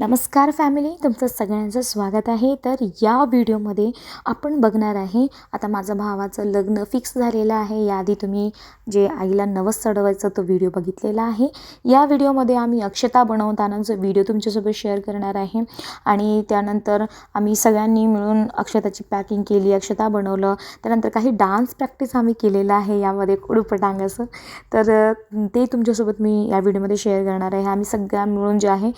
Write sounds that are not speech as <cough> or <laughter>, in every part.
नमस्कार फॅमिली तुमचं सगळ्यांचं स्वागत आहे. तर या व्हिडिओमध्ये आपण बघणार आहे आता माझं भावाचं लग्न फिक्स झालेलं आहे. याआधी तुम्ही जे आईला नवस चढवायचं तो व्हिडिओ बघितलेला आहे. या व्हिडिओमध्ये आम्ही अक्षता बनवताना जो व्हिडिओ तुमच्यासोबत शेअर करणार आहे आणि त्यानंतर आम्ही सगळ्यांनी मिळून अक्षताची पॅकिंग केली अक्षता बनवलं. त्यानंतर काही डान्स प्रॅक्टिस आम्ही केलेलं आहे यामध्ये उडूपटांग असं तर ते तुमच्यासोबत मी या व्हिडिओमध्ये शेअर करणार आहे. आम्ही सगळ्या मिळून जे आहे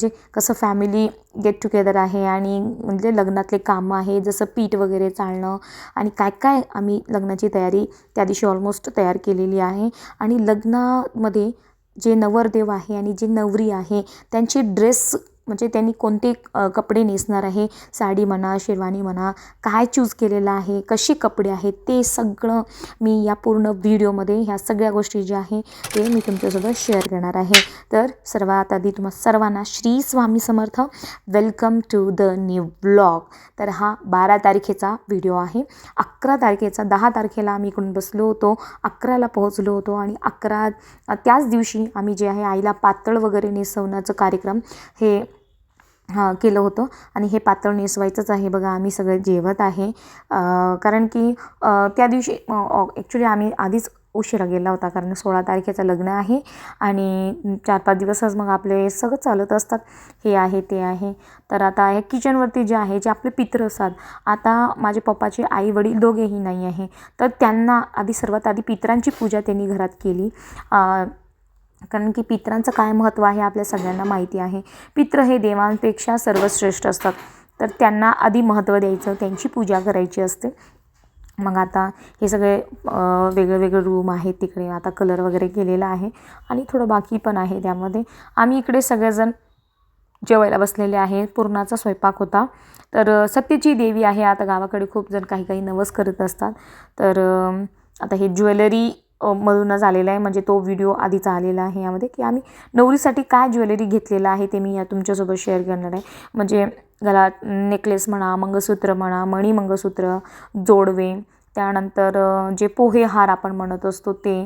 म्हणजे कसं फॅमिली गेट टुगेदर आहे आणि म्हणजे लग्नातले कामं आहे जसं पीठ वगैरे चालणं आणि काय काय आम्ही लग्नाची तयारी त्या दिवशी ऑलमोस्ट तयार केलेली आहे. आणि लग्नामध्ये जे नवरदेव आहे आणि जे नवरी आहे त्यांची ड्रेस म्हणजे त्यांनी कोणते कपडे नेसणार आहे? साडी म्हणा शेरवानी म्हणा काय चूज केलेलं आहे? कसे कपडे आहेत? ते सगळं मी या पूर्ण व्हिडिओमध्ये ह्या सगळ्या गोष्टी ज्या आहे ते मी तुमच्यासोबत शेअर करणार आहे. तर सर्वात आधी तुम्हा सर्वांना Shri Swami Samarth. Welcome to the new blog तर हा बारा तारखेचा व्हिडिओ आहे. अकरा तारखेचा दहा तारखेला आम्ही इकडून बसलो होतो. अकराला पोहोचलो होतो आणि अकरा त्याच दिवशी आम्ही जे आहे आईला पातळ वगैरे नेसवण्याचं कार्यक्रम हे हां केलं होतं. आणि हे पातळ नेसवायचंच आहे. बघा आम्ही सगळे जेवत आहे. कारण की त्या दिवशी ॲक्च्युली आम्ही आधीच उशिरा गेला होता कारण सोळा तारखेचं लग्न आहे. आणि चार पाच दिवसच मग आपले सगळं चालत असतात. हे आहे ते आहे. तर आता हे किचनवरती जे आहे जे आपले पित्र असतात आता माझे पप्पाचे आई वडील दोघेही नाही आहे. तर त्यांना आधी सर्वात आधी पित्रांची पूजा त्यांनी घरात केली. कारण की पित्रांचं काय महत्त्व आहे आपल्या सगळ्यांना माहिती आहे. पित्र हे देवांपेक्षा सर्वश्रेष्ठ असतात. तर त्यांना आधी महत्त्व द्यायचं त्यांची पूजा करायची असते. मग आता हे सगळे वेगळे वेगळे रूम आहेत तिकडे. आता कलर वगैरे केलेला आहे आणि थोडं बाकी पण आहे त्यामध्ये. आम्ही इकडे सगळेजण जेवायला बसलेले आहे. पुरणाचा स्वयंपाक होता. तर सत्यची देवी आहे. आता गावाकडे खूप जण काही काही नवस करत असतात. तर आता हे ज्वेलरी मधूनच आलेला आहे. म्हणजे तो व्हिडिओ आधीचा आलेला आहे यामध्ये की आम्ही नवरीसाठी काय ज्वेलरी घेतलेलं आहे ते मी या तुमच्यासोबत शेअर करणार आहे. म्हणजे गला नेकलेस म्हणा मंगळसूत्र म्हणा मणी मंगळसूत्र जोडवे त्यानंतर जे पोहे हार आपण म्हणत असतो ते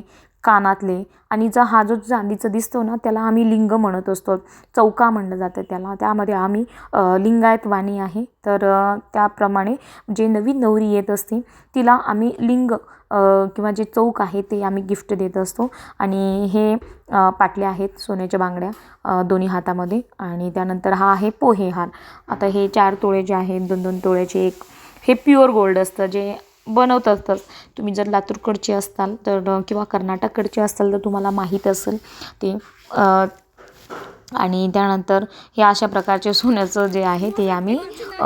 कानातले आणि जो हा जो चांदीचा दिसतो ना त्याला आम्ही लिंग म्हणत असतो. चौका म्हणलं जातं त्याला. त्यामध्ये आम्ही लिंगायत वाणी आहे. तर त्याप्रमाणे जे नवीन नवरी येत असते तिला आम्ही लिंग किंवा जे चौक आहे ते आम्ही गिफ्ट देत असतो. आणि हे पाटले पाटल्या आहेत सोन्याच्या बांगड्या दोन्ही हातामध्ये. आणि त्यानंतर हा आहे पोहे हार. आता हे चार तोळे जे आहेत दोन दोन तोळ्याचे एक हे प्युअर गोल्ड असतं. जे बनवतातच तुम्ही जर लातूरकडचे असताल तर किंवा कर्नाटककडचे असाल तर तुम्हाला माहीत असेल ते आणि त्यानंतर हे अशा प्रकारचे सोन्याचं जे आहे ते आम्ही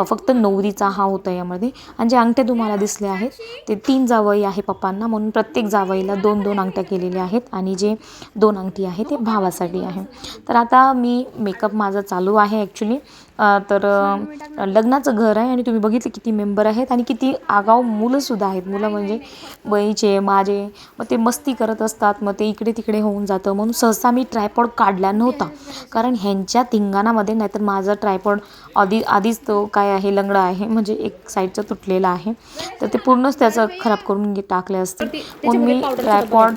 फक्त नवरीचा हा होता यामध्ये. आणि जे अंगठे तुम्हाला दिसले आहेत ते तीन जावई आहे पप्पांना. म्हणून प्रत्येक जावईला दोन दोन अंगठ्या केलेल्या आहेत आणि जे दोन अंगठी आहे ते भावासाठी आहे. तर आता मी मेकअप माझा चालू आहे ॲक्च्युली तर लग्नाचं घर आहे आणि तुम्ही बघितले किती मेंबर आहेत आणि किती आगाव मुलंसुद्धा आहेत. मुलं म्हणजे बहीचे माझे मग ते मस्ती करत असतात मग ते इकडे तिकडे होऊन जातं. म्हणून सहसा मी ट्रायपॉड काढला नव्हता. कारण ह्यांच्या धिंगाणामध्ये नाहीतर माझा ट्रायपॉड आधी आधीच तो काय आहे लंगडा आहे म्हणजे एक साईडचा तुटलेला आहे. तर ते पूर्णच त्याचं खराब करून टाकले असते. म्हणून मी ट्रायपॉड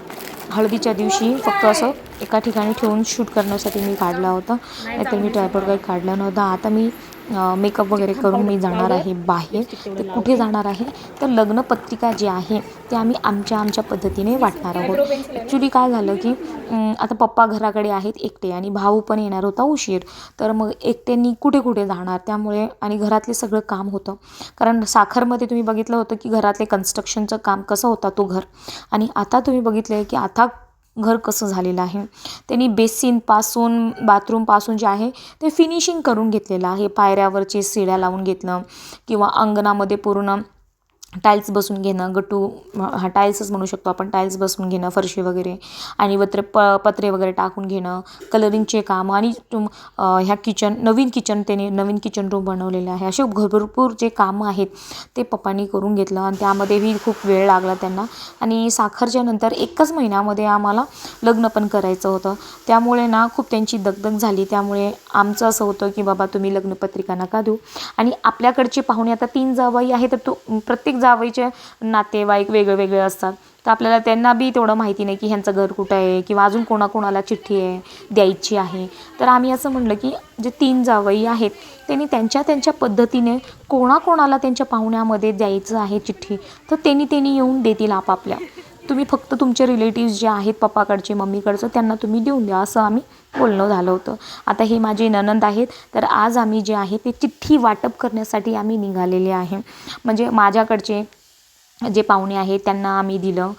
हळदीच्या दिवशी फक्त असं एका ठिकाणी ठेवून शूट करण्यासाठी मी काढला होता. नाहीतर मी ट्रायपॉड काही काढला नव्हता. आता मी मेकअप वगैरे करून मी जाणार आहे बाहेर. तर कुठे जाणार आहे? तर लग्नपत्रिका जी आहे ते आम्ही आमच्या आमच्या पद्धतीने वाटणार आहोत. ॲक्च्युली काय झालं की आता पप्पा घराकडे आहेत एकटे आणि भाऊ पण येणार होता उशीर. तर मग एकट्यांनी कुठे कुठे जाणार? त्यामुळे आणि घरातले सगळं काम होतं. कारण साखरमध्ये तुम्ही बघितलं होतं की घरातले कन्स्ट्रक्शनचं काम कसं होता तो घर. आणि आता तुम्ही बघितलं आहे की आता घर कसं झालेलं आहे. त्यांनी बेसिनपासून बाथरूमपासून जे आहे ते फिनिशिंग करून घेतलेलं आहे. पायऱ्यावरची शिड्या लावून घेतलं किंवा अंगणामध्ये पूर्ण टाईल्स बसून घेणं गटू हा टाईल्सच म्हणू शकतो आपण टाईल्स बसून घेणं फरशी वगैरे आणि वत्र प पत्रे वगैरे टाकून घेणं कलरिंगचे काम आणि तुम ह्या किचन नवीन किचन त्याने नवीन किचन रूम बनवलेलं आहे. असे भरपूर जे कामं आहेत ते पप्पांनी करून घेतलं आणि त्यामध्येही खूप वेळ लागला त्यांना आणि साखरच्या नंतर एकच महिन्यामध्ये आम्हाला लग्न पण करायचं होतं. त्यामुळे ना खूप त्यांची दगदग झाली. त्यामुळे आमचं असं होतं की बाबा तुम्ही लग्नपत्रिका नका देऊ. आणि आपल्याकडचे पाहुणे आता तीन जावाई आहे तर तो प्रत्येक जावईचे नातेवाईक वेगळे वेगळे असतात. तर आपल्याला त्यांना बी तेवढं माहिती नाही की ह्यांचं घर कुठं आहे किंवा अजून कोणाकोणाला चिठ्ठी आहे द्यायची आहे. तर आम्ही असं म्हणलं की जे तीन जावई आहेत त्यांनी त्यांच्या त्यांच्या पद्धतीने कोणाकोणाला त्यांच्या पाहुण्यामध्ये द्यायचं आहे चिठ्ठी तर त्यांनी त्यांनी येऊन देतील आपापल्या. तुम्ही फक्त तुमचे रिलेटिव्स जे आहेत पप्पाकडचे मम्मीकडचं त्यांना तुम्ही देऊन द्या असं आम्ही बोलणं झालं होतं. आता हे माझे ननंद आहेत तर आज आम्ही जे आहे ते चिठ्ठी वाटप करण्यासाठी आम्ही निघालेले आहे. म्हणजे माझ्याकडचे जे पाहुणे आहेत त्यांना आम्ही दिलं.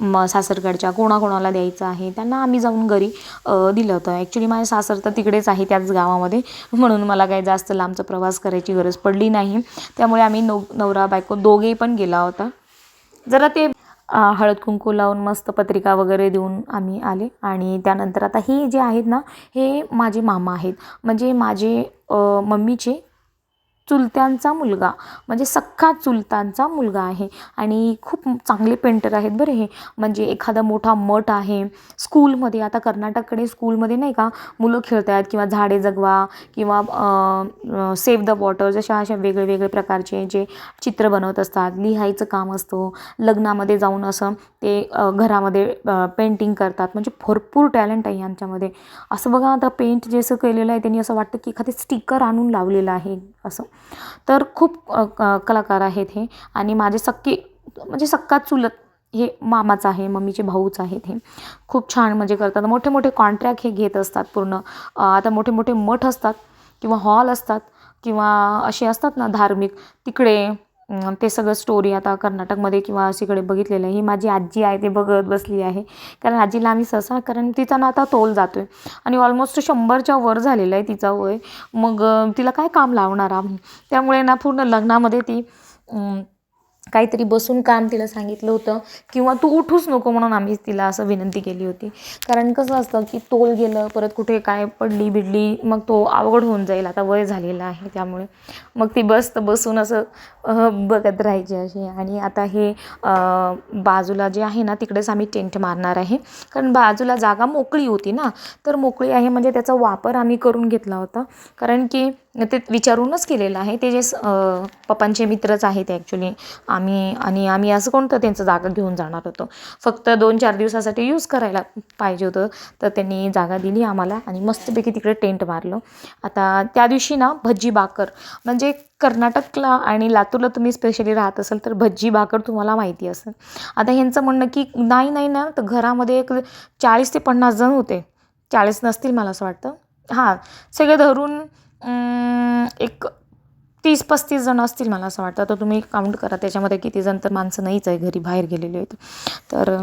म सासरकडच्या कोणाकोणाला द्यायचं आहे त्यांना आम्ही जाऊन घरी दिलं होतं. ॲक्च्युली माझे सासर तर तिकडेच आहे त्याच गावामध्ये म्हणून मला काही जास्त लांबचा प्रवास करायची गरज पडली नाही. त्यामुळे आम्ही नव नवरा बायको दोघे पण गेला होता. जरा ते हळद कुंकू लावून मस्त पत्रिका वगैरे देऊन आम्ही आले. आणि त्यानंतर आता हे जे आहेत ना हे माझे मामा आहेत. म्हणजे माझे मम्मीचे चुलत्यांचा मुलगा. म्हणजे सख्खा चुलतांचा मुलगा आहे. आणि खूप चांगले पेंटर आहेत बरं हे. म्हणजे एखादा मोठा मठ आहे. स्कूलमध्ये आता कर्नाटककडे स्कूलमध्ये नाही का मुलं खेळतात किंवा झाडे जगवा किंवा सेव्ह द वॉटर जशा अशा वेगळेवेगळे प्रकारचे जे चित्र बनवत असतात. लिहायचं काम असतं. लग्नामध्ये जाऊन असं ते घरामध्ये पेंटिंग करतात. म्हणजे भरपूर टॅलेंट आहे यांच्यामध्ये. असं बघा आता पेंट जे असं केलेलं आहे त्यांनी असं वाटतं की एखादे स्टिकर आणून लावलेलं आहे. असं. तर खूप क- कलाकार आहेत हे. आणि माझे सक्के म्हणजे सक्का चुलत हे मामाच आहे मम्मीचे भाऊच आहेत हे. खूप छान म्हणजे करतात. मोठे मोठे कॉन्ट्रॅक्ट हे घेत असतात पूर्ण. आता मोठे मोठे मठ असतात किंवा हॉल असतात किंवा असे असतात ना धार्मिक तिकडे ते सगळं स्टोरी आता कर्नाटकमध्ये किंवा अशीकडे बघितलेलं आहे. ही माझी आजी आहे ते बघत बसली आहे. कारण आजीला आम्ही सहसा कारण तिचा ना आता तोल जातो आहे आणि ऑलमोस्ट शंभरच्या वर झालेलं आहे तिचा वय. मग तिला काय काम लावणार आम्ही? त्यामुळे ना पूर्ण लग्नामध्ये ती काहीतरी बसून काम तिला सांगितलं होतं किंवा तू उठूच नको म्हणून आम्ही तिला असं विनंती केली होती. कारण कसं असतं की तोल गेलं परत कुठे काय पडली बिडली मग तो अवघड होऊन जाईल. आता वय झालेलं आहे त्यामुळे. मग ती बस बसून असं बघत राहायची अशी. आणि आता हे बाजूला जे आहे ना तिकडेच आम्ही टेंट मारणार आहे. कारण बाजूला जागा मोकळी होती ना. तर मोकळी आहे म्हणजे त्याचा वापर आम्ही करून घेतला होता. कारण की ते विचारूनच केलेलं आहे. ते जे स- पप्पांचे मित्रच आहेत ॲक्च्युली आम्ही आणि आम्ही असं कोणतं त्यांचं जागा घेऊन जाणार होतो. फक्त दोन चार दिवसासाठी यूज करायला पाहिजे होतं. तर त्यांनी जागा दिली आम्हाला आणि मस्तपैकी तिकडे टेंट मारलं. आता त्या दिवशी ना भज्जी बाकर म्हणजे कर्नाटकला आणि लातूरला तुम्ही स्पेशली राहत असाल तर भज्जी भाकर तुम्हाला माहिती असेल. आता ह्यांचं म्हणणं की नाही नाही ना तर घरामध्ये एक चाळीस ते पन्नास जण होते. चाळीस नसतील मला असं वाटतं. हां सगळे धरून एक तीस पस्तीस जण असतील मला असं वाटतं. तर तुम्ही काउंट करा. त्याच्यामध्ये किती जण तर माणसं नाहीच आहे. घरी बाहेर गेलेले आहेत. तर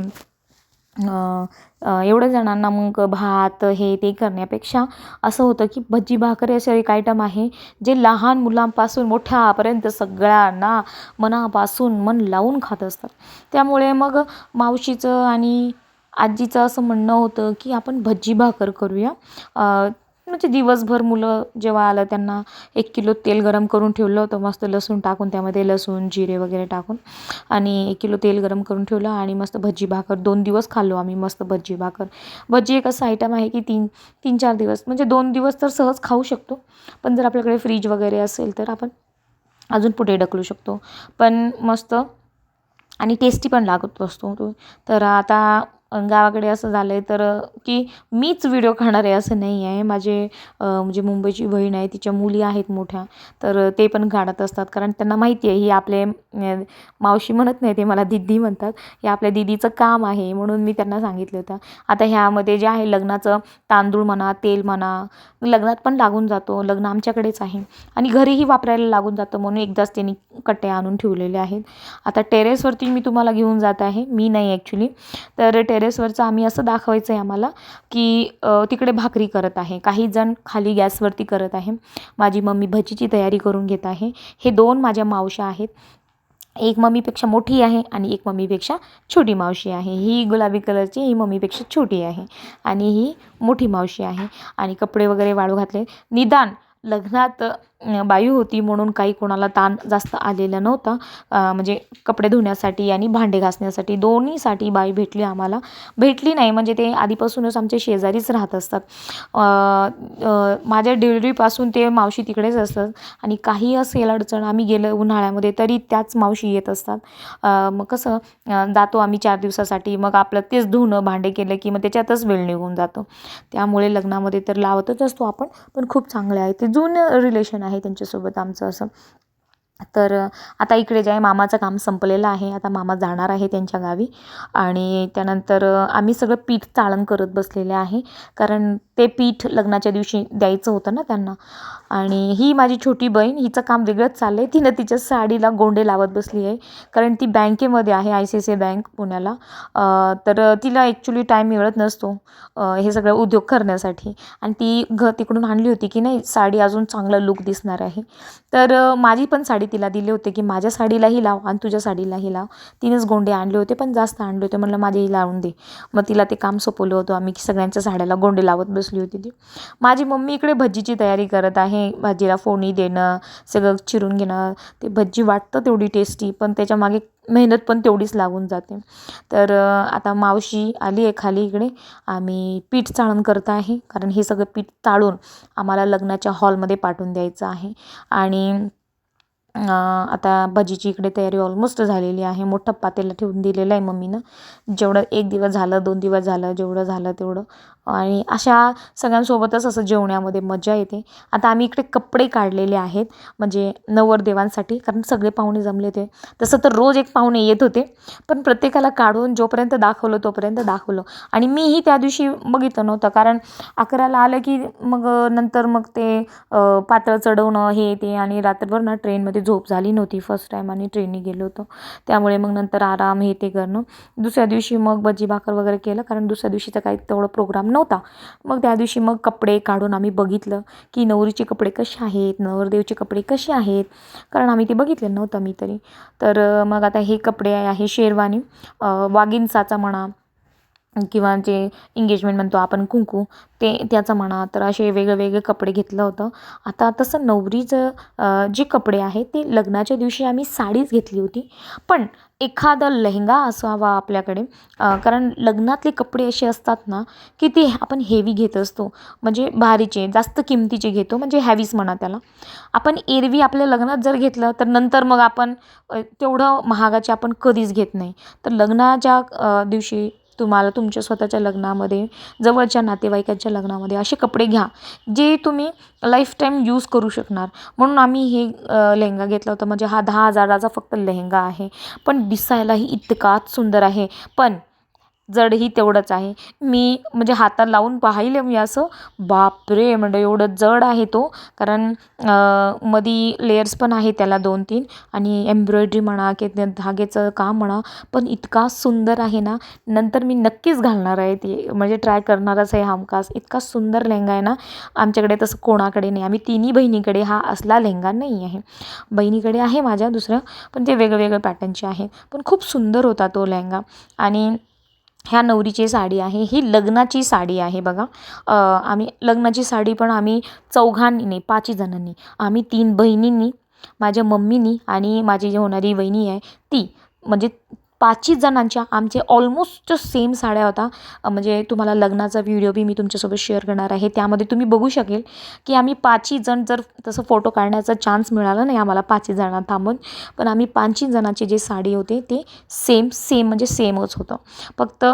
एवढ्या जणांना मग भात हे ते करण्यापेक्षा असं होतं की भजी भाकरी असे एक आयटम आहे जे लहान मुलांपासून मोठ्यापर्यंत सगळ्यांना मनापासून मन लावून खात असतात. त्यामुळे मग मावशीचं आणि आजीचं असं म्हणणं होतं की आपण भज्जी भाकर करूया. म्हणजे दिवसभर मुलं जेव्हा आलं त्यांना एक किलो तेल गरम करून ठेवलं होतं. मस्त लसूण टाकून त्यामध्ये लसूण जिरे वगैरे टाकून आणि एक किलो तेल गरम करून ठेवलं आणि मस्त भजी भाकर. दोन दिवस खाल्लो आम्ही मस्त भजी भाकर. भजी एक असं आयटम आहे की तीन तीन चार दिवस. म्हणजे दोन दिवस तर सहज खाऊ शकतो. पण जर आपल्याकडे फ्रीज वगैरे असेल तर आपण अजून पुढे ढकलू शकतो. पण मस्त आणि टेस्टी पण लागत असतो. तो तर आता गावाकडे असं झालं आहे तर की मीच व्हिडिओ खाणार आहे असं नाही आहे. माझे म्हणजे मुंबईची बहीण आहे तिच्या मुली आहेत मोठ्या तर ते पण काढत असतात. कारण त्यांना माहिती आहे ही आपले मावशी म्हणत नाही ते मला दिदी म्हणतात. हे आपल्या दिदीचं काम आहे म्हणून मी त्यांना सांगितलं होतं. आता ह्यामध्ये जे आहे लग्नाचं तांदूळ म्हणा तेल म्हणा लग्नात पण लागून जातो. लग्न आमच्याकडेच आहे. आणि घरीही वापरायला लागून जातं म्हणून एकदाच त्यांनी कट्टे आणून ठेवलेले आहेत. आता टेरेसवरती मी तुम्हाला घेऊन जात आहे. मी नाही ॲक्च्युली तर टेरेसवरचं आम्ही असं दाखवायचं आहे आम्हाला की तिकडे भाकरी करत आहे. काही जण खाली गॅसवरती करत आहे. माझी मम्मी भजीची तयारी करून घेत आहे. हे दोन माझ्या मावशा आहेत. एक मम्मीपेक्षा मोठी आहे आणि एक मम्मीपेक्षा छोटी मावशी आहे. ही गुलाबी कलरची ही मम्मीपेक्षा छोटी आहे आणि ही मोठी मावशी आहे. आणि कपडे वगैरे वाळू घातले. निदान लग्नात बाई होती म्हणून काही कोणाला ताण जास्त आलेला नव्हता. म्हणजे कपडे धुण्यासाठी आणि भांडे घासण्यासाठी दोन्हीसाठी बाई भेटली आम्हाला. भेटली नाही म्हणजे ते आधीपासूनच आमचे शेजारीच राहत असतात. माझ्या डिलिव्हरीपासून ते मावशी तिकडेच असतात आणि काही असेल अडचण आम्ही गेलं उन्हाळ्यामध्ये तरी त्याच मावशी येत असतात. मग कसं जातो आम्ही चार दिवसासाठी मग आपलं तेच धुणं भांडे केलं की मग त्याच्यातच वेळ निघून जातो. त्यामुळे लग्नामध्ये तर लावतच असतो आपण पण खूप चांगले आहे. ते जुनं रिलेशन आहे. आहे त्यांच्यासोबत आमचं असं तर आता इकडे जे आहे मामाचं काम संपलेलं आहे. आता मामा जाणार आहे त्यांच्या गावी. आणि त्यानंतर आम्ही सगळं पीठ चाळण करत बसलेले आहे. कारण ते पीठ लग्नाच्या दिवशी द्यायचं होतं ना त्यांना. आणि ही माझी छोटी बहीण हिचं काम वेगळंच चाललं आहे तिनं तिच्या साडीला गोंडे लावत बसली आहे. कारण ती बँकेमध्ये आहे I C I C I bank पुण्याला. तर तिला ॲक्च्युली टाईम मिळत नसतो. हे सगळं उद्योग करण्यासाठी. आणि ती घ तिकडून आणली होती की नाही साडी अजून चांगला लुक दिसणार आहे. तर माझी पण साडी तिला दिले होते की माझ्या साडीलाही लाव आणि तुझ्या साडीलाही लाव. तिनेच गोंडे आणले होते पण जास्त आणले होते. म्हणलं माझेही लावून दे. मग तिला ते काम सोपवलं होतं. आम्ही की सगळ्यांच्या साड्याला गोंडे लावत बसली होती ती. माझी मम्मी इकडे भज्जीची तयारी करत आहे. भाजीला फोणी देणं सगळं चिरून घेणं ते भज्जी वाटतं तेवढी टेस्टी पण त्याच्यामागे मेहनत पण तेवढीच लागून जाते. तर आता मावशी आली आहे खाली इकडे. आम्ही पीठ चाळण करत आहे. कारण हे सगळं पीठ चाळून आम्हाला लग्नाच्या हॉलमध्ये पाठवून द्यायचं आहे. आणि आता भजीची इकडे तयारी ऑलमोस्ट झालेली आहे. मोठं पातेलं ठेवून दिलेलं आहे मम्मीनं. जेवढं एक दिवस झालं दोन दिवस झालं जेवढं झालं तेवढं. आणि अशा सगळ्यांसोबतच असं जेवण्यामध्ये मजा येते. आता आम्ही इकडे कपडे काढलेले आहेत म्हणजे नवरदेवांसाठी कारण सगळे पाहुणे जमले होते तसं तर रोज एक पाहुणे येत होते पण प्रत्येकाला काढून जोपर्यंत दाखवलं तोपर्यंत दाखवलं. आणि मीही त्या दिवशी बघितलं नव्हतं कारण अकराला आलं की मग नंतर मग ते पातळ चढवणं हे ते आणि रात्रभर ना ट्रेनमध्ये झोप झाली नव्हती. फर्स्ट टाईम आणि ट्रेनने गेलो होतो. त्यामुळे मग नंतर आराम हे ते करणं. दुसऱ्या दिवशी मग भजी भाकर वगैरे केलं कारण दुसऱ्या दिवशीचा काही तेवढं प्रोग्राम नव्हता. मग त्या दिवशी मग कपडे काढून आम्ही बघितलं की नवरीचे कपडे कसे आहेत नवरदेवचे कपडे कसे आहेत? कारण आम्ही ते बघितलं नव्हतं मी तरी. तर मग आता हे कपडे आहे शेरवानी वागिनसाचा म्हणा किंवा जे इंगेजमेंट म्हणतो आपण कुंकू ते त्याचं म्हणा तर असे वेगळे वेगळे कपडे घेतलं होतं. आता तसं नवरीचं जे कपडे आहे ते लग्नाच्या दिवशी आम्ही साडीच घेतली होती. पण एखादा लेहंगा असावा आपल्याकडे कारण लग्नातले कपडे असे असतात ना की ते आपण हेवी घेत असतो. म्हणजे भारीचे जास्त किमतीचे घेतो म्हणजे हॅवीच म्हणा त्याला. आपण एरवी आपल्या लग्नात जर घेतलं तर नंतर मग आपण तेवढं महागाचे आपण कधीच घेत नाही. तर लग्नाच्या दिवशी तुम्हाला तुमच्या स्वतःच्या लग्नामध्ये जवळच्या नातेवाईकांच्या लग्नामध्ये असे कपडे घ्या जे तुम्ही लाईफटाईम यूज करू शकणार. म्हणून आम्ही हे लेहंगा घेतला होता. म्हणजे हा दहा हजाराचा फक्त लेहंगा आहे. पण दिसायलाही इतकाच सुंदर आहे. पण जडही तेवढंच आहे. मी म्हणजे हातात लावून पाहिलं मी असं. बापरे! म्हणजे एवढं जड आहे तो. कारण मध्ये मधी लेयर्स पण आहे त्याला दोन तीन आणि एम्ब्रॉयडरी म्हणा की धागेचं काम म्हणा. पण इतका सुंदर आहे ना. नंतर मी नक्कीच घालणार आहे ते. म्हणजे ट्राय करणारच आहे हमखास इतका सुंदर लेहंगा आहे ना. आमच्याकडे तसं कोणाकडे नाही. आम्ही तिन्ही बहिणीकडे हा असला लेहंगा नाही आहे. बहिणीकडे आहे माझ्या दुसरं. पण ते वेगवेगळ्या पॅटर्नचे आहे. पण खूप सुंदर होता तो लेहंगा. आणि ह्या नवरीची साडी आहे ही लग्नाची साडी आहे बघा. आम्ही लग्नाची साडी पण आम्ही चौघांनी नाही पाचही जणांनी आम्ही तीन बहिणींनी माझ्या मम्मीनी आणि माझी जी होणारी वहिनी आहे ती म्हणजे पाचही जणांच्या आमचे ऑलमोस्ट सेम साड्या होता. म्हणजे तुम्हाला लग्नाचा व्हिडिओ बी मी तुमच्यासोबत शेअर करणार आहे. त्यामध्ये तुम्ही बघू शकेल की आम्ही पाचही जण जर तसं फोटो काढण्याचा चान्स मिळाला नाही आम्हाला पाचही जणांना थांबून. पण आम्ही पाचही जणांचे जे साडी होते ते सेम सेम म्हणजे सेमच होतं. फक्त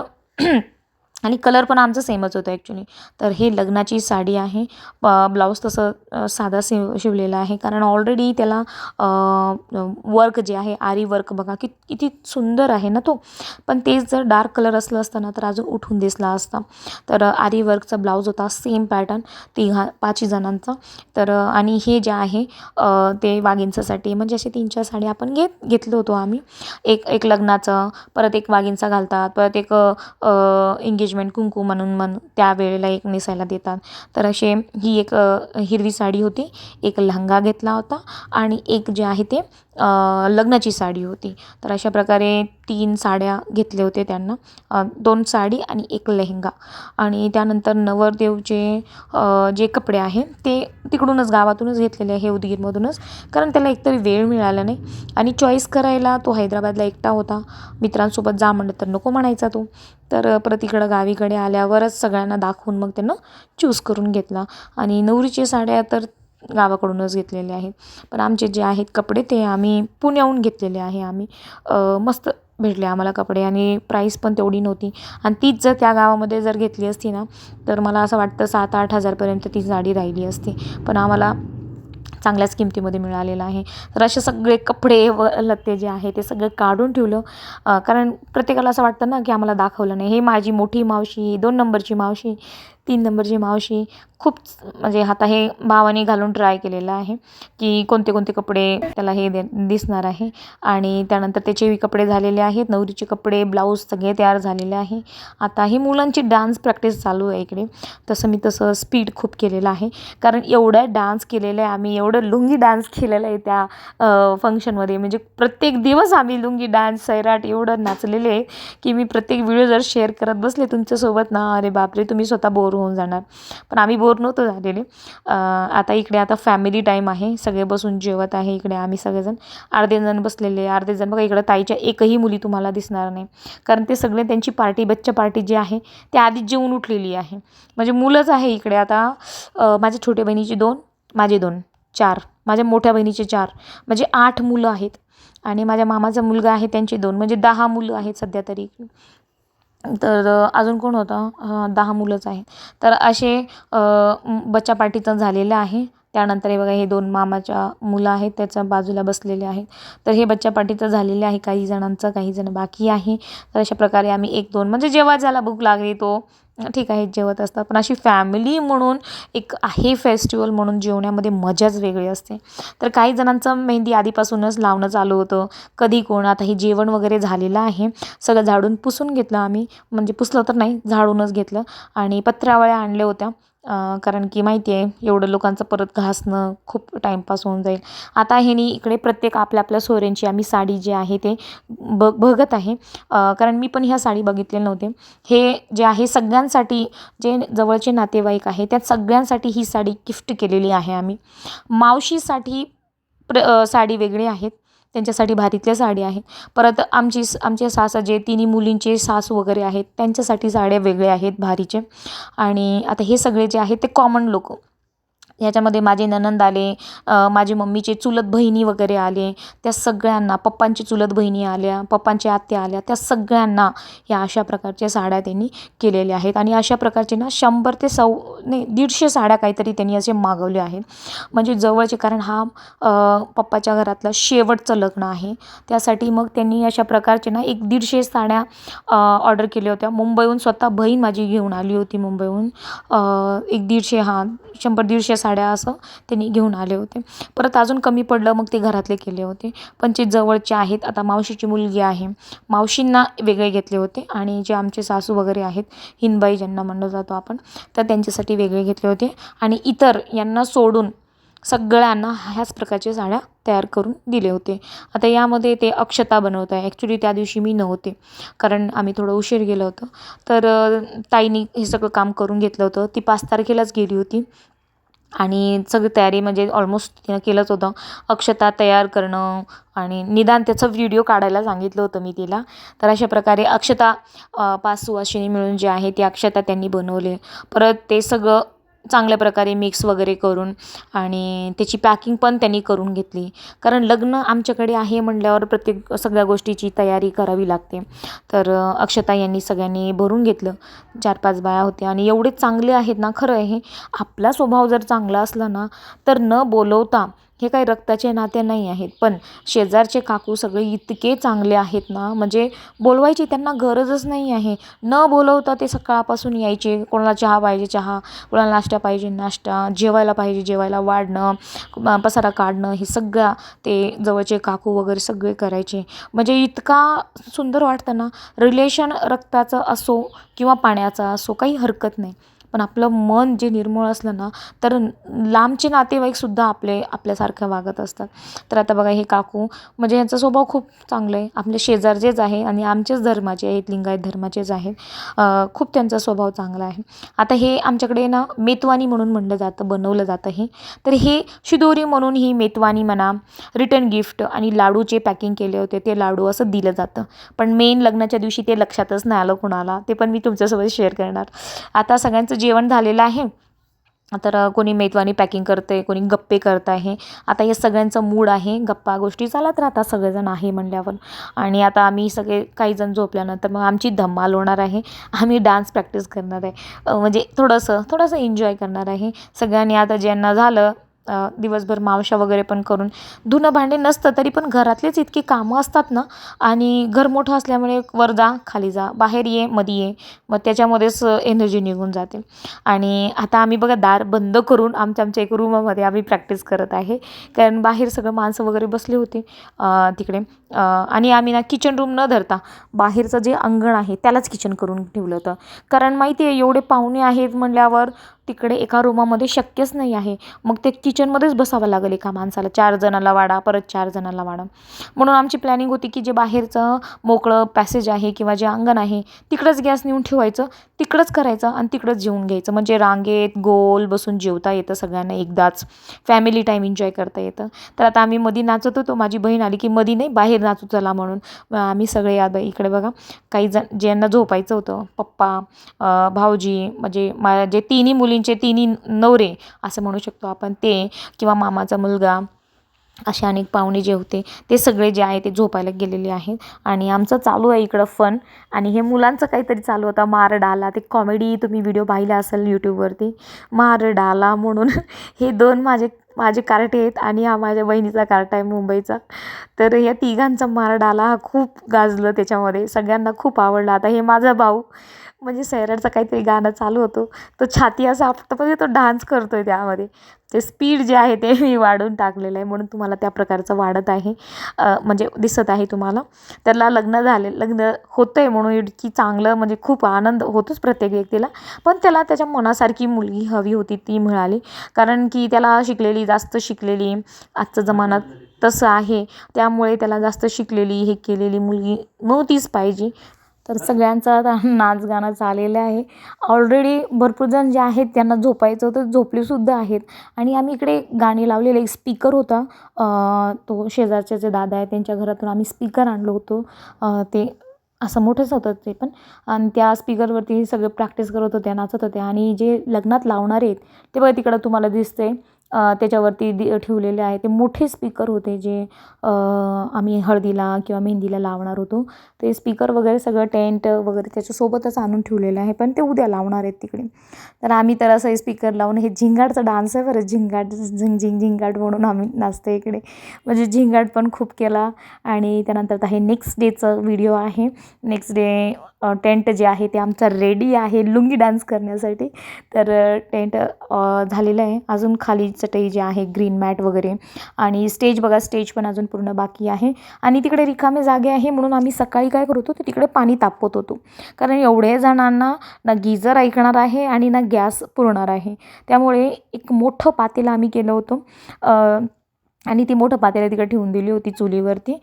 आणि कलर पण आमचं सेमच होतं ॲक्च्युली तर हे लग्नाची साडी आहे. ब्लाऊज तसं साधा शिव शिवलेला आहे. कारण ऑलरेडी त्याला वर्क जे आहे आरी वर्क बघा कि किती सुंदर आहे ना तो. पण तेच जर डार्क कलर असलं असतं ना तर अजून उठून दिसला असता. तर आरी वर्कचा ब्लाऊज होता सेम पॅटर्न तिघा पाचही जणांचा. तर आणि हे जे आहे ते वाघिंचासाठी म्हणजे असे तीन चार साडी आपण घेत घेतलो होतो आम्ही. एक एक लग्नाचं परत एक वाघिंचा घालतात परत एक इंगेज एंगेजमेंट कुंकू म्हणून म्हण त्यावेळेला एक नेसायला देतात. तर असे ही एक हिरवी साडी होती एक लहंगा घेतला होता आणि एक जे आहे ते लग्नाची साडी होती. तर अशा प्रकारे तीन साड्या घेतले होते त्यांना. दोन साडी आणि एक लेहंगा. आणि त्यानंतर नवरदेवचे जे कपडे आहे ते तिकडूनच गावातूनच घेतलेले आहे उदगीरमधूनच. कारण त्याला एकतरी वेळ मिळाला नाही. आणि चॉईस करायला तो हैदराबादला एकटा होता. मित्रांसोबत जा म्हणलं तर नको म्हणायचा तो. तर परत इकडं गावीकडे आल्यावरच सगळ्यांना दाखवून मग त्यांना चूज करून घेतला. आणि नवरीच्या साड्या तर गावाकडूनच घेतलेल्या आहेत. पण आमचे जे आहेत कपडे ते आम्ही पुण्याहून घेतलेले आहे आम्ही. मस्त भेटले आम्हाला कपडे आणि प्राईस पण तेवढी नव्हती. आणि तीच जर त्या गावामध्ये जर घेतली असती ना तर मला असं वाटतं सात आठ हजारपर्यंत ती साडी राहिली असती. पण आम्हाला चांगल्याच किमतीमध्ये मिळालेलं आहे. तर असे सगळे कपडे व लत्ते जे आहे ते सगळं काढून ठेवलं. कारण प्रत्येकाला असं वाटतं ना की आम्हाला दाखवलं नाही. हे माझी मोठी मावशी दोन नंबरची मावशी तीन नंबरची मावशी खूप म्हणजे आता हे भावाने घालून ट्राय केलेलं आहे की कोणते कोणते कपडे त्याला हे दे दिसणार आहे. आणि त्यानंतर त्याचे कपडे झालेले आहेत नवरीचे कपडे ब्लाऊज सगळे तयार झालेले आहे. आता ही मुलांची डान्स प्रॅक्टिस चालू आहे इकडे. तसं मी तसं स्पीड खूप केलेलं आहे. कारण एवढं डान्स केलेला आहे आम्ही एवढं लुंगी डान्स केलेलं आहे त्या फंक्शनमध्ये म्हणजे प्रत्येक दिवस आम्ही लुंगी डान्स सैराट एवढं नाचलेले आहे की मी प्रत्येक व्हिडिओ जर शेअर करत बसले तुमच्यासोबत ना अरे बापरे तुम्ही स्वतः बोर होऊन जाणार. पण आम्ही बोर नव्हतो झालेले. आता इकडे आता फॅमिली टाईम आहे. सगळे बसून जेवत आहे इकडे आम्ही सगळेजण. अर्धे जण बसलेले. अर्धे जण बघा इकडं ताईच्या एकही मुली तुम्हाला दिसणार नाही. कारण ते सगळे त्यांची पार्टी बच्चा पार्टी जी आहे ते आधीच जेवून उठलेली आहे. म्हणजे मुलंच आहे इकडे आता. माझ्या छोट्या बहिणीची दोन माझे दोन चार. माझ्या मोठ्या बहिणीचे चार. म्हणजे आठ मुलं आहेत. आणि माझ्या मामाचा मुलगा आहे त्यांची दोन. म्हणजे दहा मुलं आहेत सध्या तरी. तर अजून कोण होतं? दहा मुलंच आहेत. तर असे अ, म- बच्चा पार्टीचं झालेलं आहे. त्यानंतर हे बघा हे दोन मामाच्या मुलं आहेत त्याच्या बाजूला बसलेले आहेत. तर हे बच्चा तर झालेलं आहे काही जणांचं काही जण बाकी आहे. तर अशा प्रकारे आम्ही एक दोन म्हणजे जेव्हा ज्याला भूक लागली तो ठीक आहे जेवत असतात. पण अशी फॅमिली म्हणून एक आहे फेस्टिवल म्हणून जेवण्यामध्ये मजाच वेगळी असते. तर काही जणांचं मेहंदी आधीपासूनच लावणं चालू होतं. कधी कोण आता हे जेवण वगैरे झालेलं आहे. सगळं झाडून पुसून घेतलं आम्ही. म्हणजे पुसलं तर नाही झाडूनच घेतलं. आणि पत्रावळ्या आणल्या होत्या. कारण की माहिती आहे एवढं लोकांचं परत घासणं खूप टाईमपास होऊन जाईल. आता ह्यानी इकडे प्रत्येक आपल्या आपल्या सोयऱ्यांची आम्ही साडी जी आहे ते ब बघत आहे. कारण मी पण ह्या साडी बघितले नव्हते. हे जे आहे सगळ्यांसाठी जे जवळचे नातेवाईक आहे त्या सगळ्यांसाठी ही साडी गिफ्ट केलेली आहे आम्ही. मावशीसाठी प्र साडी वेगळी आहेत. त्यांच्यासाठी भारीतल्या साडी आहेत. परत आमची स- आमचे सासा जे तिन्ही मुलींचे सासू वगैरे आहेत. त्यांच्यासाठी साड्या वेगळ्या आहेत भारीचे. आणि आता हे सगळे जे आहेत ते कॉमन लोक. ह्याच्यामध्ये माझे ननंद आले माझी माझे मम्मीचे चुलत बहिणी वगैरे आले त्या सगळ्यांना पप्पांची चुलत बहिणी आल्या पप्पांच्या आत्या आल्या त्या सगळ्यांना या अशा प्रकारच्या साड्या त्यांनी केलेल्या आहेत. आणि अशा प्रकारचे ना शंभर ते सौ नाही दीडशे साड्या काहीतरी त्यांनी असे मागवले आहेत. म्हणजे जवळचे कारण हा पप्पाच्या घरातलं शेवटचं लग्न आहे. त्यासाठी मग त्यांनी अशा प्रकारचे ना एक दीडशे साड्या ऑर्डर केल्या होत्या. मुंबईहून स्वतः बहीण माझी घेऊन आली होती मुंबईहून. एक दीडशे हां शंभर दीडशे साड्या असं त्यांनी घेऊन आले होते. परत अजून कमी पडलं मग ते घरातले केले होते. पण जे जवळचे आहेत आता मावशीची मुलगी आहे मावशींना वेगळे घेतले होते आणि जे आमचे सासू वगैरे आहेत हिनबाई ज्यांना म्हणलं जातो आपण तर त्यांच्यासाठी वेगळे घेतले होते. आणि इतर यांना सोडून सगळ्यांना ह्याच प्रकारचे साड्या तयार करून दिले होते. आता यामध्ये ते अक्षता बनवत आहे. ॲक्च्युली त्या दिवशी मी नव्हते कारण आम्ही थोडं उशीर गेलो होतो. तर ताईनी हे सगळं काम करून घेतलं होतं. ती पाच तारखेलाच गेली होती. आणि सगळी तयारी म्हणजे ऑलमोस्ट तिनं केलंच होतं. अक्षता तयार करणं आणि निदान त्याचं व्हिडिओ काढायला सांगितलं होतं मी तिला. तर अशा प्रकारे अक्षता पाच सुवासिनी मिळून जे आहे ती अक्षता त्यांनी बनवले. परत ते सगळं चांगल्या प्रकारे मिक्स वगैरे करून आणि त्याची पॅकिंग पण त्यांनी करून घेतली. कारण लग्न आमच्याकडे आहे म्हटल्यावर प्रत्येक सगळ्या गोष्टीची तयारी करावी लागते. तर अक्षता यांनी सगळ्यांनी भरून घेतलं. चार पाच बाया होत्या आणि एवढे चांगले आहेत ना खरं आहे आपला स्वभाव जर चांगला असला ना तर न बोलवता हे काही रक्ताचे नाते नाही आहेत. पण शेजारचे काकू सगळे इतके चांगले आहेत ना म्हणजे बोलवायची त्यांना गरजच नाही आहे. न बोलवता ते सकाळपासून यायचे. कोणाला चहा पाहिजे चहा. कोणाला नाश्ता पाहिजे नाश्ता. जेवायला पाहिजे जेवायला वाढणं पसारा काढणं हे सगळं ते जवळचे काकू वगैरे सगळे करायचे. म्हणजे इतका सुंदर वाटतं ना रिलेशन रक्ताचं असो किंवा पाण्याचं असो काही हरकत नाही. पण आपलं मन जे निर्मळ असलं ना तर लांबचे नातेवाईकसुद्धा आपले आपल्यासारखं वागत असतात. तर आता बघा हे काकू म्हणजे यांचा स्वभाव खूप चांगला आहे. आपले शेजारचेच आहे आणि आमचेच धर्माचे आहेत लिंगायत धर्माचेच आहेत. खूप त्यांचा स्वभाव चांगला आहे. आता हे आमच्याकडे ना मेतवानी म्हणून म्हणलं जातं बनवलं जातं हे. तर हे शिदोरी म्हणून ही मेतवानी म्हणा रिटर्न गिफ्ट आणि लाडूचे पॅकिंग केले होते ते लाडू असं दिलं जातं. पण मेन लग्नाच्या दिवशी ते लक्षातच नाही आलं कुणाला. ते पण मी तुमच्यासोबत शेअर करणार. आता सगळ्यांचं जेवण झालेलं आहे. तर कोणी मेतवानी पॅकिंग करते कोणी गप्पे करत आहे. आता हे सगळ्यांचं मूड आहे. गप्पा गोष्टी चालत राहतात सगळेजण आहे म्हणल्यावर. आणि आता आम्ही सगळे काही जण झोपल्यानंतर मग आमची धम्माल होणार आहे. आम्ही डान्स प्रॅक्टिस करणार आहे. म्हणजे थोडंसं थोडंसं एन्जॉय करणार आहे. सगळ्यांनी आता ज्यांना झालं दिवसभर मावशा वगैरे पण करून. धुणं भांडे नसतं तरी पण घरातलेच इतकी कामं असतात ना. आणि घर मोठं असल्यामुळे वर जा खाली जा बाहेर ये मध्ये ये. मग त्याच्यामध्येच एनर्जी निघून जाते. आणि आता आम्ही बघा दार बंद करून आमच्या आमच्या एक रूममध्ये आम्ही प्रॅक्टिस करत आहे. कारण बाहेर सगळं माणसं वगैरे बसले होते. तिकडे. आणि आम्ही ना किचन रूम न धरता बाहेरचं जे अंगण आहे त्यालाच किचन करून ठेवलं होतं. कारण माहिती आहे एवढे पाहुणे आहेत म्हणल्यावर तिकडे एका रूमामध्ये शक्यच नाही आहे. मग ते किचनमध्येच बसावं लागेल एका माणसाला. चार जणाला वाडा परत चार जणाला वाडा. म्हणून आमची प्लॅनिंग होती की जे बाहेरचं मोकळं पॅसेज आहे किंवा जे अंगण आहे तिकडंच गॅस नेऊन ठेवायचं तिकडंच करायचं आणि तिकडंच जेवून घ्यायचं. म्हणजे रांगेत गोल बसून जेवता येतं सगळ्यांना एकदाच. फॅमिली टाईम एन्जॉय करता येतं. तर आता आम्ही मधी नाचत होतो. माझी बहीण आली की मधी नाही बाहेर नाचू चला म्हणून. आम्ही सगळे आता इकडे बघा. काही जण ज्यांना झोपायचं होतं पप्पा भाऊजी म्हणजे माझे तिन्ही मुलींचे तिन्ही नवरे असं म्हणू शकतो आपण ते किंवा मामाचा मुलगा असे अनेक पाहुणे जे होते ते सगळे जे आहे ते झोपायला गेलेले आहेत. आणि आमचं चालू आहे इकडं फन आणि हे मुलांचं काहीतरी चालू होता. मार डाला. ते कॉमेडी तुम्ही व्हिडिओ पाहिला असेल यूट्यूबवरती मार डाला म्हणून. <laughs> हे दोन माझे माझे कार्टे आहेत आणि हा माझ्या बहिणीचा कार्ट आहे मुंबईचा. तर या तिघांचा मारडाला हा खूप गाजलं त्याच्यामध्ये. सगळ्यांना खूप आवडला. आता हे माझा भाऊ म्हणजे सैराटचं काहीतरी गाणं चालू होतं. तो छाती असं आपतो म्हणजे तो डान्स करतो आहे त्यामध्ये. ते स्पीड जे आहे ते मी वाढून टाकलेलं आहे म्हणून तुम्हाला त्या प्रकारचं वाढत आहे. म्हणजे दिसत आहे तुम्हाला. त्याला लग्न झाले लग्न होतं आहे म्हणून इतकी चांगलं म्हणजे खूप आनंद होतोच प्रत्येक व्यक्तीला. पण त्याला त्याच्या मनासारखी मुलगी हवी होती ती मिळाली. कारण की त्याला शिकलेली जास्त शिकलेली. आजचा जमाना तसं आहे. त्यामुळे त्याला जास्त शिकलेली हे केलेली मुलगी नव्हतीच पाहिजे. तर सगळ्यांचा आता नाच गाणं चाललेलं आहे. ऑलरेडी भरपूर जण जे आहेत त्यांना झोपायचं होतं झोपलेसुद्धा आहेत. आणि आम्ही इकडे गाणी लावलेले एक स्पीकर होता तो शेजारचे जे दादा आहे त्यांच्या घरातून आम्ही स्पीकर आणलो होतो. ते असं मोठंच होतं ते पण. आणि त्या स्पीकरवरती सगळं प्रॅक्टिस करत होते नाचत होते. आणि जे लग्नात लावणारे आहेत ते बघा तिकडं तुम्हाला दिसते त्याच्यावरती दि ठेवलेले आहे. ते मोठे स्पीकर होते जे आम्ही हळदीला किंवा मेहंदीला लावणार होतो. ते स्पीकर वगैरे सगळं टेंट वगैरे त्याच्यासोबतच आणून ठेवलेलं आहे पण ते उद्या लावणार आहेत तिकडे. तर आम्ही तर असं स्पीकर लावून हे झिंगाडचा डान्स आहे बरं झिंगाट झिंग झिंग झिंगाट म्हणून आम्ही नाचते इकडे. म्हणजे झिंगाट पण खूप केला. आणि त्यानंतर आता हे नेक्स्ट डेचं व्हिडिओ आहे. नेक्स्ट डे टेंट जे आहे ते आमचा रेडी आहे लुंगी डान्स करण्यासाठी. तर टेंट झालेलं आहे. अजून खाली चटई जे आहे ग्रीन मॅट वगैरे. आणि स्टेज बघा स्टेज पण अजून पूर्ण बाकी आहे. आणि तिकडे रिकामे जागे आहे म्हणून आम्ही सकाळी काय करतो तर तिकडे पाणी तापवत होतो. कारण एवढे जणांना ना गिझर ऐकणार आहे आणि ना गॅस पुरणार आहे. त्यामुळे एक मोठं पातेलं आम्ही केलं होतं. आणि ती मोठं पातेलं तिकडे ठेवून दिली होती चुलीवरती.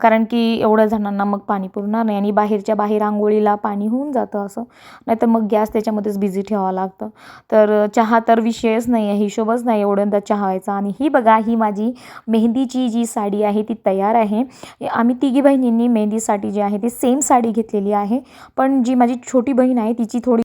कारण की एवढ्या जणांना मग पाणी पुरणार नाही आणि बाहेरच्या बाहेर आंघोळीला पाणी होऊन जातं असं. नाहीतर मग गॅस त्याच्यामध्येच बिझी ठेवावं लागतं. तर चहा तर विषयच नाही आहे हिशोबच नाही एवढ्यांदा चहा व्हायचा आणि ही बघा ही माझी मेहंदीची जी साडी आहे ती तयार आहे. आम्ही तिघी बहिणींनी मेहंदीसाठी जी आहे ती सेम साडी घेतलेली आहे. पण जी माझी छोटी बहीण आहे तिची थोडी